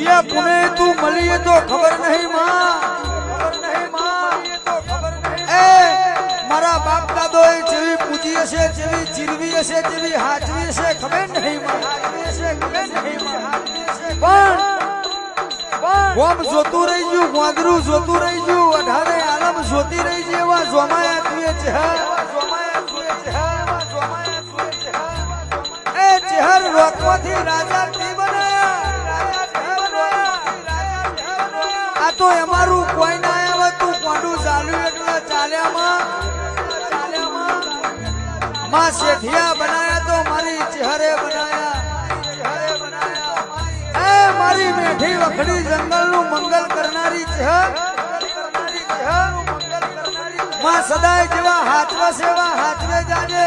શેઠિયા પુણે તું મળીએ તો ખબર નહીં માં. એ, મારા બાપ દાદો એ જેવી પૂજી હશે, જેવી ચીરવી હશે, જેવી હાજરી હશે, ખબર નહીં પણ ગોમ જોતું રહી ગયું ગોંદરું જોતું રહી ગયું, અઢારે આલમ જોતી રહી ગઈ, એવા જોમાયા તુએ ચહેર એ, ચહેર રોકવાથી રાજા કી બનાયા આ તો અમારું કોઈ ના આવે તું કોડું ચાલ્યું એટલે ચાલ્યામાં? માં શેઠિયા બનાયા તો મારી ચહેરે બનાયા. એ મારી મેઠી વખડી જંગલનું મંગલ કરનારી ચહેર. માં સદાય જેવા હાથવા સેવા હાથવે જાજે.